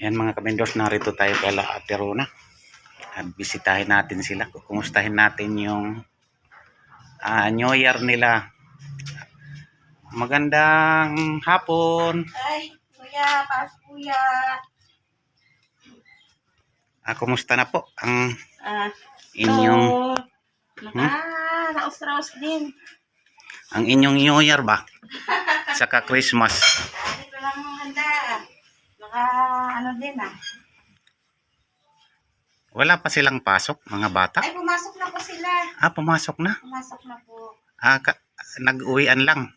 Yan mga kabindors, narito tayo kala Ate Rona. At bisitahin natin sila. Kumustahin natin yung ah, New Year nila. Magandang hapon. Ay, kuya, pas kuya. Ah, kumusta na po ang Ah, inyong so, naka, naus-raus din. ang inyong New Year ba? Saka Christmas. Ah, Dito lang ang handa. Naka, ano din ah. Wala pa silang pasok, mga bata. Ay, pumasok na po sila. Ah, pumasok na. Pumasok na po. Ah, ka- nag-uwian lang.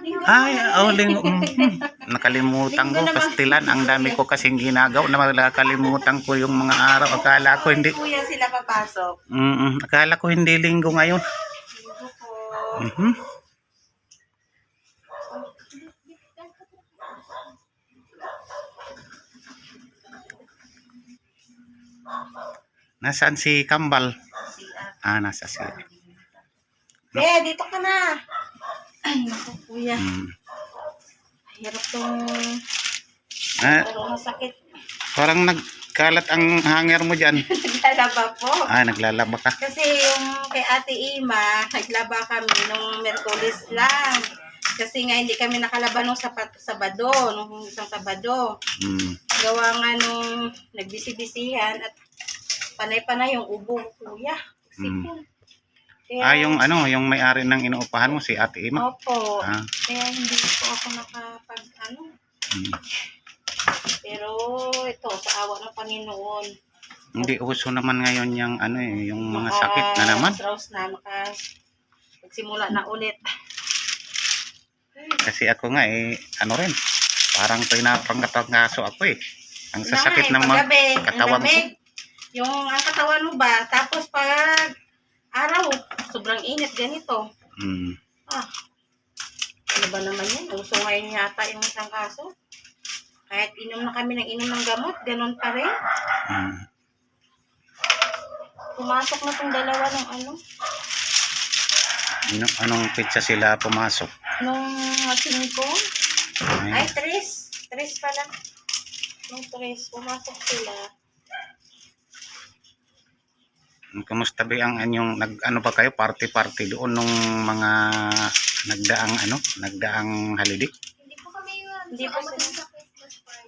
Linggo Ay, naman. oh, ling- mhm. nakalimutan ko Linggo pastilan. Ang dami ko kasing ginagaw na nakalimutan ko yung mga araw. Akala ko hindi. Kuya sila papasok. Mm, akala ko hindi linggo ngayon. Linggo po. Mhm. Nasaan si Kambal? Ah, nasa si. Eh, dito ka na. Ay, naku, kuya. Mm. Hirap tong, Ah, pero masakit. parang nagkalat ang hanger mo dyan. Naglalaba po. Ah, naglalaba ka. Kasi yung kay Ate Ima, naglaba kami nung Merkulis lang. Kasi nga hindi kami nakalaba nung sapat, Sabado, nung isang Sabado. Mm. Gawa nga nung nagbisi-bisihan at panay-panay yung ubo, kuya. Mm. Kaya, Ah, yung ano, yung may-ari ng inuupahan mo, si Ate Ima. Opo. Ah. Kaya hindi po ako nakapag, ano. Mm. Pero ito, sa awa ng Panginoon. Hindi uso naman ngayon yung ano eh, yung mga maka- sakit na naman. Raus na, maka, magsimula na ulit. Kasi ako nga eh, ano rin, parang pinapangaso ako eh. Ang sasakit ng mga katawan ko. Yung ang katawan mo ba, tapos pag araw, sobrang init ganito. Mm. Ah, ano ba naman yan? Uso ngayon yata yung isang kaso. Kahit inom na kami ng inom ng gamot, ganun pa rin. Mm. Pumasok na tong dalawa ng ano, Ano, anong pizza sila pumasok? nung singko. Ay, Ay, tres. Tres pala. Nung tres, pumasok sila. Kamusta ba ang anyong nag ano ba kayo party party doon nung mga nagdaang ano, nagdaang holiday? Hindi po kami yun. Hindi po sila.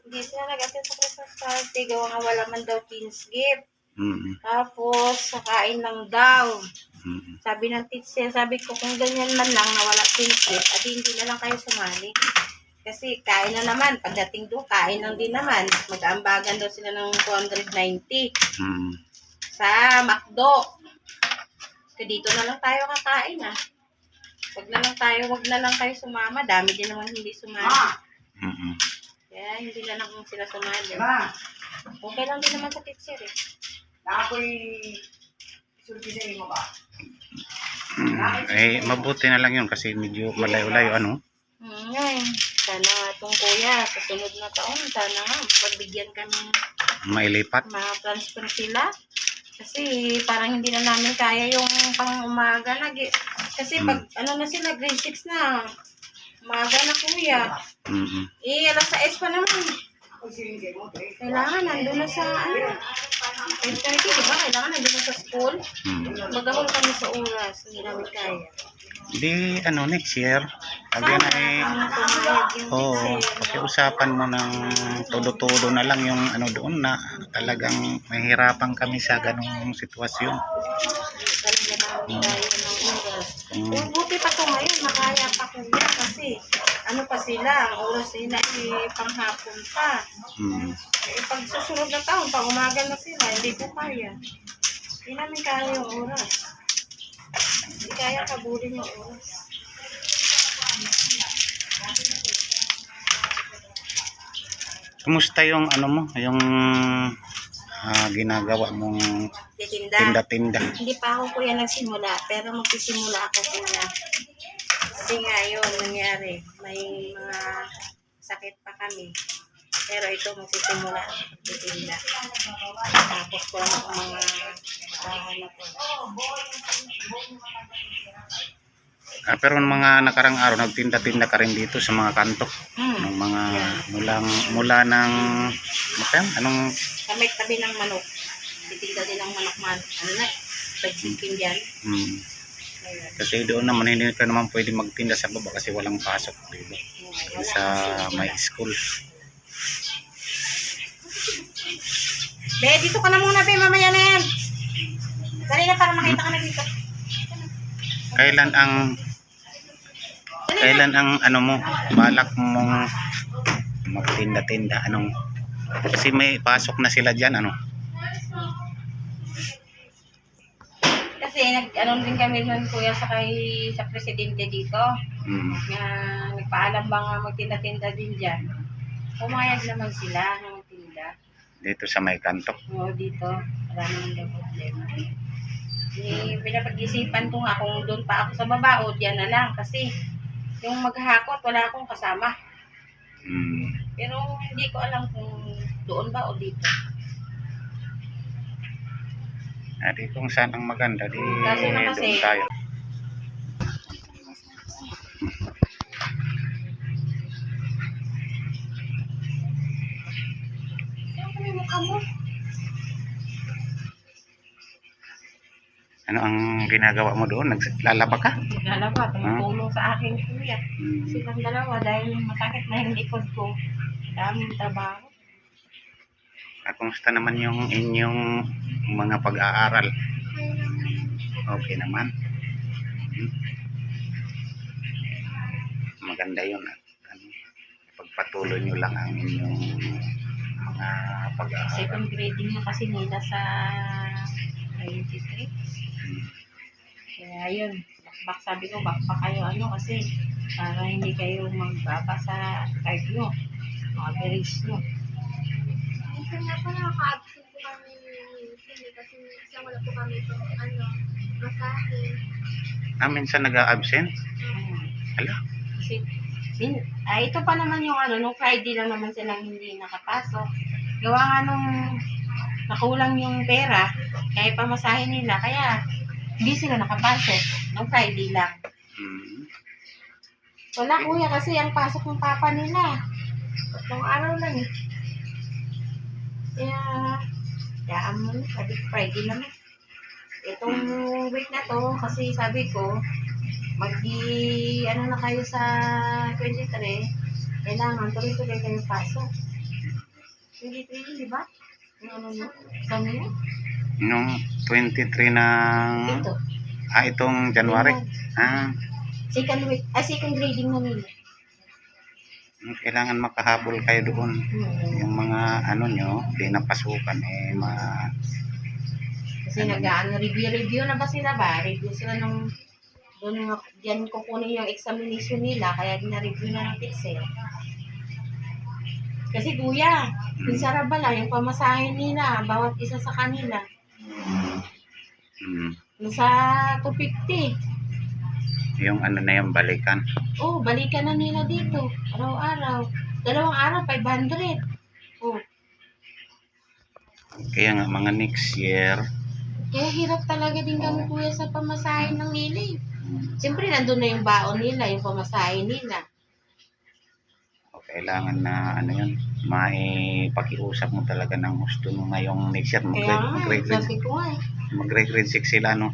Hindi sila nag-attend sa Christmas party. Gawa nga wala man daw teens gift. Mm. Tapos, sakain lang daw. Mm. Sabi ng teacher, sabi ko, kung ganyan man lang na wala teens gift, at hindi na lang kayo sumali. Kasi kain na naman. Pagdating doon, kain lang din naman. Mag-aambagan daw sila ng 290 Mm. Sa McDo. Kaya dito na lang tayo kakain ah. Wag na lang tayo, wag na lang kayo sumama. Dami din naman hindi sumama. Mm. Kaya hindi na lang sila sumali. Ma, Okay lang din naman sa teacher eh. na ako'y sulti sa imo ba? Eh mabuti na lang 'yun kasi medyo malayo-layo ano. Hmm, ngayon. Sana itong kuya, sa sunod na taon, sana nga, pagbigyan kami, Mailipat. ma-transfer sila. Kasi parang hindi na namin kaya yung pang umaga na. Kasi pag ano na sila, grade 6 na, umaga na kuya. Mm. Eh, alas 6 pa naman. Kailangan nandun na sa, ano, 10.30, di ba? Kailangan nandun na sa school. Mm. Magahol kami sa oras, hindi namin kaya. Di ano next year. Again ay Oo, teacher. pakiusapan mo ng todo-todo na lang yung ano doon na talagang mahirapan kami sa ganong sitwasyon. Talaga namin kaya ng oras. Mm. Eh, buti pa to ngayon, makaya pa kuya kasi ano pa sila, ang oras nila eh, panghapon pa. Mm. Eh, pag susunod na taon, pag umaga na sila, hindi ko kaya. Hindi namin kaya yung oras. Hindi kaya kabulin yung oras. Kumusta yung ano mo, yung ah, ginagawa mong Titinda. tinda-tinda? Hindi pa ako kuya nagsimula, pero magsisimula ako kuya. Kasi nga yun, nangyari. May mga sakit pa kami. Pero ito, magsisimula ako magtitinda. Tapos ko ang mga kahanap ko. Ah, pero ng mga nakarang araw, nagtinda-tinda ka rin dito sa mga kanto. Hmm. Ng mga mulang, mula ng Makam, anong, Sa may tabi ng manok. Titigda din ng manok man. Ano na? Pagsikin dyan. hmm, Ayun. kasi doon naman, hindi ka naman pwede magtinda sa baba kasi walang pasok, di ba? Wala Sa may school. Be, dito ka na muna, Be. Mamaya na yan. Dali na para makita ka na dito. Kailan ang. Kailan ang ano mo, balak mong magtinda-tinda, anong, kasi may pasok na sila dyan, ano? Kasi nag ano din kami nun kuya sa kay sa presidente dito. Hmm. Na nagpaalam ba nga magtinda-tinda din diyan. Pumayag naman sila na magtinda. Dito sa may kanto. Oo, dito. Naman daw problema. Eh, pinapag-isipan ko nga kung doon pa ako sa baba o diyan na lang kasi yung maghakot wala akong kasama. Hmm. Pero hindi ko alam kung doon ba o dito. Ah, di kung saan ang maganda, di Kaso na kasi- doon tayo. Ano yung mukha mo? Ano ang ginagawa mo doon? Naglalaba ka? Naglalaba, tumutulong sa akin kuya. Hmm. Silang dalawa dahil masakit na yung likod ko. Daming trabaho. Ah, kumusta naman yung inyong mga pag-aaral? Okay naman. Hmm. Maganda yun. At, ano, pagpatuloy nyo lang ang inyong mga pag-aaral. Second grading na kasi nila sa 93. Kaya yun, bakbak sabi ko, bakbak kayo ano kasi para hindi kayo magbaba sa card nyo. Mga average nyo. Minsan nga po nakaka-absent po kami minsan eh, kasi minsan wala po kami itong ano, masahe. Ah, minsan nag-absent? Hmm. Ala, Kasi, min, ah, ito pa naman yung ano, nung Friday lang naman silang hindi nakapasok. Gawa nga nung nakulang yung pera, kaya pamasahe nila, kaya hindi sila nakapasok. Nung Friday lang. hmm. Wala kuya kasi ang pasok ng papa nila. Tatlong araw lang eh. Kaya, kaya mo, sabi Friday naman. Itong week na to, kasi sabi ko, mag ano na kayo sa 23, kailangan tuloy-tuloy kayo pasok. 23, di ba? Yung ano nyo? Saan nyo? Nung 23 ng... Ito. Ah, itong January? Ah, Second week, ah, second grading na nila. kailangan makahabol kayo doon. Hmm. Yung mga ano nyo, di napasukan eh, ma... Kasi nag-ano, review-review na ba sila ba? Review sila nung doon diyan kukunin yung examination nila, kaya na-review na ng Pixel. Kasi kuya, yung sarabala, yung pamasahin nila, bawat isa sa kanila, Hmm, nasa 250. yung ano na yung balikan. Oh, balikan na nila dito, araw-araw. Dalawang araw, 500. Oh, Kaya nga mga next year, kaya hirap talaga din kami kuya sa pamasahin ng nila eh. Siyempre, nandun na yung baon nila, yung pamasahin nila. Kailangan na ano yun, maipakiusap mo talaga ng gusto mo ngayong next year. Kaya nga, Mag-grade sabi ko nga eh. mag grade 6 sila, no?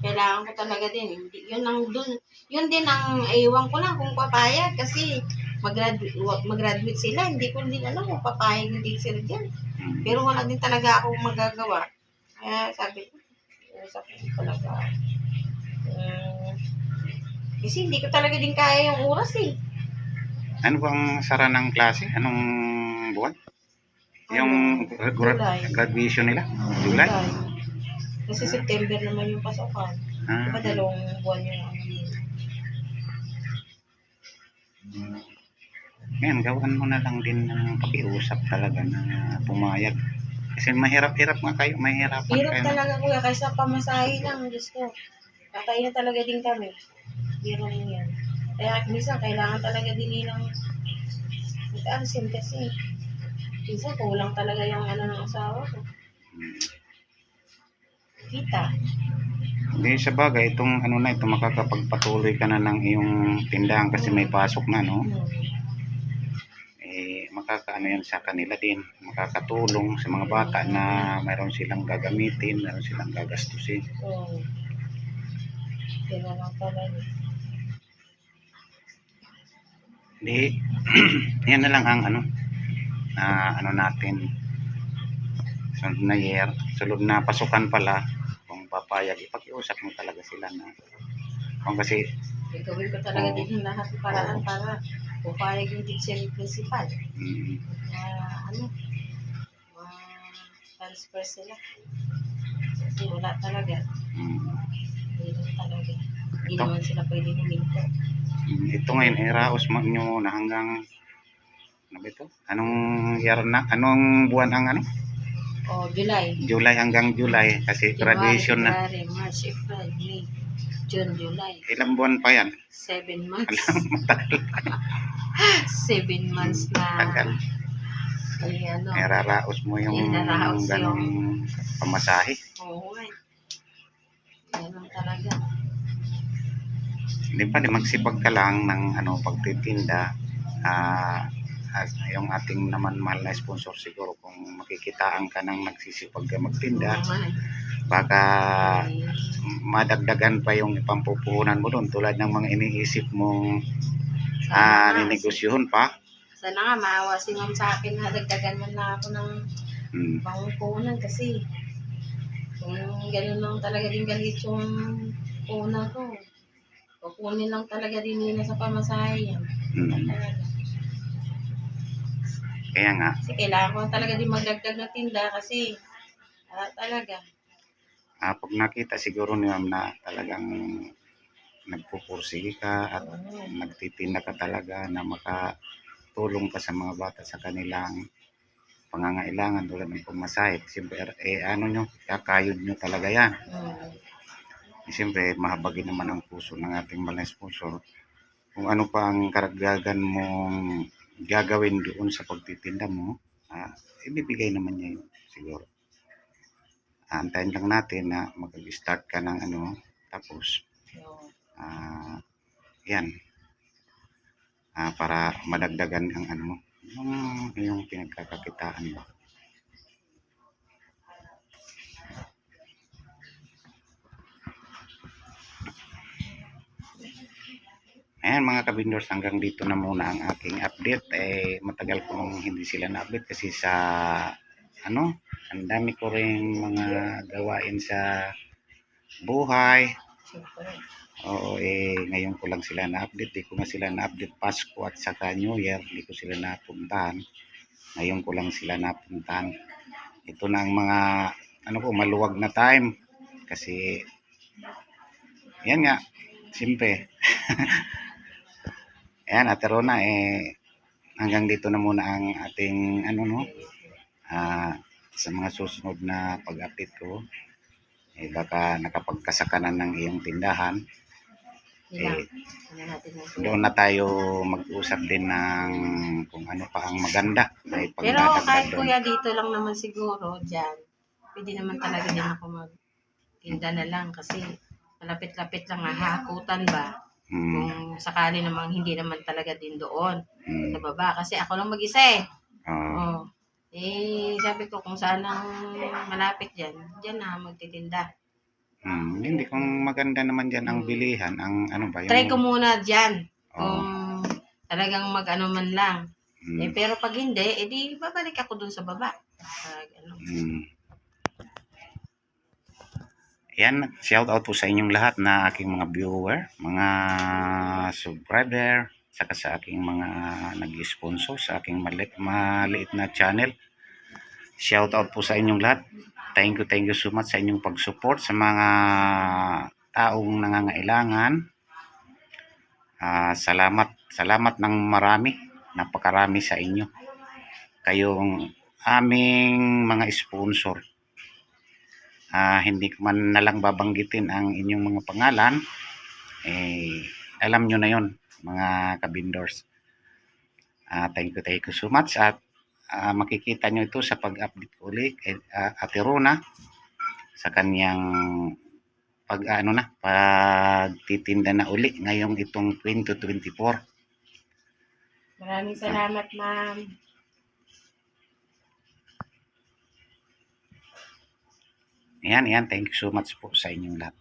kailangan ko talaga din. Yun ang dun, yun din ang iwan ko lang kung papayag kasi mag-graduate, mag-graduate sila. Hindi ko din alam kung papayag hindi sila dyan. Hmm. Pero wala din talaga akong magagawa. Kaya sabi ko, usap ko talaga. Um, kasi hindi ko talaga din kaya yung oras eh. Ano bang sara ng klase? Anong buwan? Yung gra- gra- July. graduation nila? July? Kasi September naman yung pasokan. Ah, Diba dalawang buwan yung ano nila. Yan, gawan mo na lang din ng pakiusap talaga na pumayag. Kasi mahirap-hirap nga kayo, mahirapan Hirap kayo. talaga kuya, kaysa pamasahe lang, Diyos ko. Kakain na talaga din kami. Biro yan. Kaya minsan kailangan talaga din nilang mag-ansin kasi minsan kulang talaga yung ano ng asawa ko. Kita. Hindi sa bagay, itong ano na ito, makakapagpatuloy ka na ng iyong tindahan kasi may pasok na, no? Hmm. Eh, makakaano yan sa kanila din. Makakatulong sa mga bata na mayroon silang gagamitin, mayroon silang gagastusin. Oo. Sila lang talaga. Di, yan na lang ang ano, na ano natin, sunod na year, sunod na pasukan pala, kung papayag, ipakiusap mo talaga sila na, kung kasi, Gagawin ko talaga Oo. din lahat ng paraan Oo. para pupayag yung teacher principal. mm, Na ano, ma-transfer sila. Kasi wala talaga. mm, Hindi talaga. Hindi naman sila pwede huminto. Ito ngayon, eh, raos nyo na hanggang, ano ba ito? Anong year na, anong buwan ang ano? O, July. July hanggang July, kasi graduation na. January, March, April, May, June, July. Ilang buwan pa yan? Seven months. Alam, matagal, Seven months na tagal. ay ano. Eh, raraos mo yung ganong pamasahe. Oo nga. eh. Ganun talaga. Hindi pa, magsipag ka lang ng ano, pagtitinda. Ah, as- yung ating naman mahal na sponsor siguro kung makikitaan ka ng nagsisipag ka magtinda, baka madagdagan pa yung ipampupuhunan mo doon tulad ng mga iniisip mong sana nga. ninegosyohan pa. Sana nga, maawa si ma'am sa akin na dagdagan man na ako ng Hmm. pangkunan kasi kung gano'n lang talaga din galit yung kuna ko. Kukunin lang talaga din nila sa pamasahe yan. Hmm. Talaga. Kaya nga, Kasi kailangan ko talaga din magdagdag na tinda kasi wala talaga. ah, pag nakita siguro ni ma'am na talagang nagpupursige ka at Oo. nagtitinda ka talaga na makatulong ka sa mga bata sa kanilang pangangailangan tulad ng pamasahe. Siyempre, eh, ano nyo, kakayod nyo talaga yan. Mm. Siyempre, mahabagin naman ang puso ng ating mga sponsor. Kung ano pa ang karagdagan mong gagawin doon sa pagtitinda mo, ah, ibibigay naman niya yun, siguro. Antayin lang natin na mag-start ka ng ano, tapos ah yan Ah, para madagdagan ang ano mo yung, yung pinagkakakitaan mo Ayan mga kabindors, hanggang dito na muna ang aking update. Eh, matagal ko nung hindi sila na-update kasi sa, ano, ang dami ko rin mga gawain sa buhay. Oo, eh, ngayon ko lang sila na-update. Di ko na sila na-update Pasko at saka New Year. Di ko sila napuntahan. Ngayon ko lang sila napuntahan. Ito na ang mga, ano ko, maluwag na time. Kasi, yan nga, simple. Ayan, Ate Rona, eh, hanggang dito na muna ang ating, ano no, ah, sa mga susunod na pag-update ko, eh, baka nakapagkasakanan ng iyong tindahan, eh, doon na tayo mag-usap din ng kung ano pa ang maganda na Pero kahit doon. kuya dito lang naman siguro dyan, pwede naman talaga din ako magtinda na lang kasi malapit-lapit lang. Nga hakutan ba Mm, kung sakali namang hindi naman talaga din doon mm, sa baba kasi ako lang mag-isa eh. oo. Oh. Eh, sabi ko kung saan ang malapit dyan, dyan na magtitinda. Mm, hindi kung maganda naman diyan ang bilihan, ang ano ba yung Try ko muna dyan Oo. kung talagang mag-ano man lang. Mm, Eh, pero pag hindi, edi babalik ako dun sa baba. Pag, ano, mm. Yan, shout out po sa inyong lahat na aking mga viewer, mga subscriber, saka sa aking mga nag-sponsor sa aking mali- maliit na channel. Shout out po sa inyong lahat. Thank you, thank you so much sa inyong pag-support sa mga taong nangangailangan. Ah, salamat, salamat ng marami, napakarami sa inyo. Kayong aming mga sponsor. Ah, hindi ko man nalang babanggitin ang inyong mga pangalan. Eh, alam nyo na yon mga kabindors. Ah, thank you, thank you so much. At ah, makikita nyo ito sa pag-update ko ulit kay ah, Ate Rona sa kanyang pag ano na pagtitinda na uli ngayong itong 2024 maraming salamat, ma'am. Ayan, ayan. Thank you so much po sa inyong lahat.